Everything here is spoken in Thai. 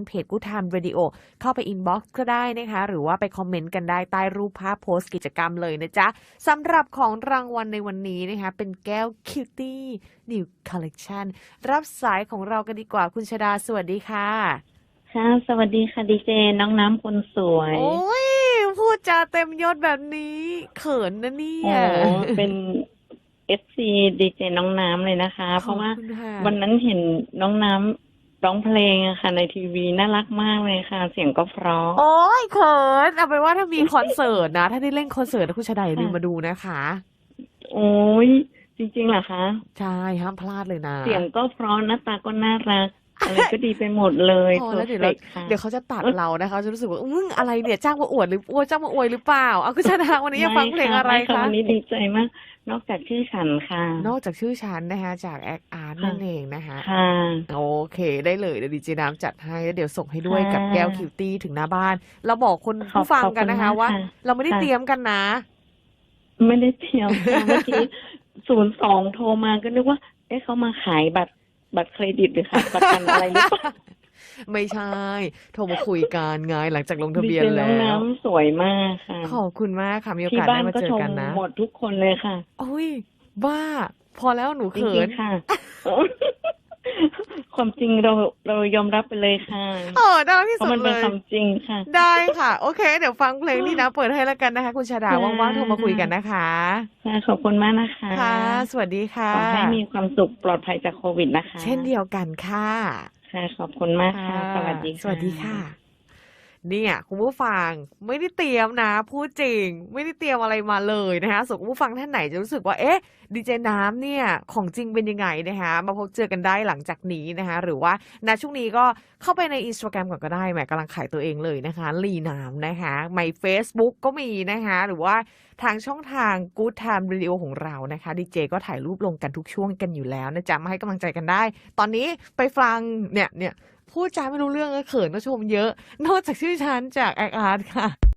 นเพจกูทามเรดิโอเข้าไปอินบ็อกซ์ก็ได้นะคะ หรือว่าไปคอมเมนต์กันได้ใต้รูปภาพโพสต์กิจกรรมเลยนะจ๊ะสำหรับของรางวัลในวันนี้นะคะ เป็นแก้วคิวตี้นิวคอลเล t ชันรับสายของเรากันดีกว่าคุณชดาสวัสดีค่ะค่ะสวัสดีค่ะดีเจน้องน้ำคนสวย โอ้ยพูดจาเต็มยศแบบนี้เขินนะเนี่โอ้ยเป็นเอฟซีดีเจน้องน้ำเลยนะคะ เพขอบราะว่าคุณค่ะวันนั้นเห็นน้องน้ำ ร้องเพลงอะค่ะ ในทีวีน่ารักมากเลยค่ะ เสียงก็เพราะ โอ้ยเขินเอาเป็นว่าถ้ามีคอนเสิร์ตนะ ถ้าได้เล่นคอนเสิร์ตนะคุณชดาอย่าลืมค่ะมาดูนะคะ โอ้ยจริงๆเหรอคะ ใช่ห้ามพลาดเลยนะ เสียงก็เพราะหน้าตาก็น่ารัก อะไรก็ดีไปหมดเลยพอเพอแล้วร์เดี๋ยวเฟเรากค่ะเดี๋ยวเขาจะตัดเรานะคะจะรู้สึกว่ามึงอะไรเนี่ยจ้างมาอวดหรืออวดจ้างมาอวยหรือเปล่าเอาคุณชดาวันนี้อยากฟังเพลงอะไรม่คะวันนี้ดีใจมาก นอกจากชื่อฉันค่ะ นอกจากชื่อฉันนะคะจากแอคอาร์ตค่ะนั่นเองนะคะค่ะโอเค ได้เลยเดี๋ยวดีเจน้ำจัดให้แล้วเดี๋ยวส่งให้ด้วยค่ะกับแก้วคิวตี้ถึงหน้าบ้าน เราบอกคนขอบผู้ฟังกันนะคะขอบคุณมากว่าค่ะเราไม่ได้ค่ะเตรียมกันนะ ไม่ได้เตรียมค่ะเมื่อกี้ศูนย์สองโทรมาก็นึกว่าเอ๊ะเขามาขายบัตร บัตรเครดิตหรือขายประกันอะไรหรือเปล่าไม่ใช่ โทรมาคุยกันไงหลังจากลงทะเบียนดีจแล้น้องว น้ำสวยมากค่ะ ขอบคุณมากค่ะ มีโอที่กาสบ้าได้นมาก็เจอชมกันนะ หมดทุกคนเลยค่ะโอ้ยบ้า พอแล้วหนูจเขิรินงๆค่ะ ความจริงเราเรายอมรับไปเลยค่ะเออน่ารักที่เพราะสุมัดนเลเป็นย ความจริงค่ะ ได้ค่ะ โอเค เดี๋ยวฟังเพลงนี้นะ เปิดให้แล้วกันนะคะ คุณชาดาค่ะ ว่างๆโทรมาคุยกันนะคะ ค่ะขอบคุณมากนะคะค่ะ สวัสดีค่ะ ขอให้มีความสุขปลอดภัยจากโควิดนะคะเช่นเดียวกันค่ะค่ะขอบคุณมากค่ะ สวัสดีค่ะ สวัสดีค่ะ เนี่ย คุณผู้ฟังไม่ได้เตรียมนะ พูดจริง ไม่ได้เตรียมอะไรมาเลยนะคะส่วนคุณผู้ฟังท่านไหนจะรู้สึกว่าเอ๊ะดีเจน้ำเนี่ยของจริงเป็นยังไงนะคะมาพบเจอกันได้หลังจากนี้นะคะหรือว่าณช่วงนี้ก็เข้าไปในอินสตาแกรมก่อนก็ได้แหมกำลังขายตัวเองเลยนะคะ ลีน้ำนะคะใน Facebook ก็มีนะคะหรือว่าทางช่องทาง Good Time Radio ของเรานะคะดีเจก็ถ่ายรูปลงกันทุกช่วงกันอยู่แล้วนะจ๊ะมาให้กำลังใจกันได้ ตอนนี้ไปฟังเนี่ยเนี่ย พูดจาไม่รู้เรื่องก็เขินก็ชมเยอะ นอกจากชื่อฉันจากแอคอาร์ตค่ะ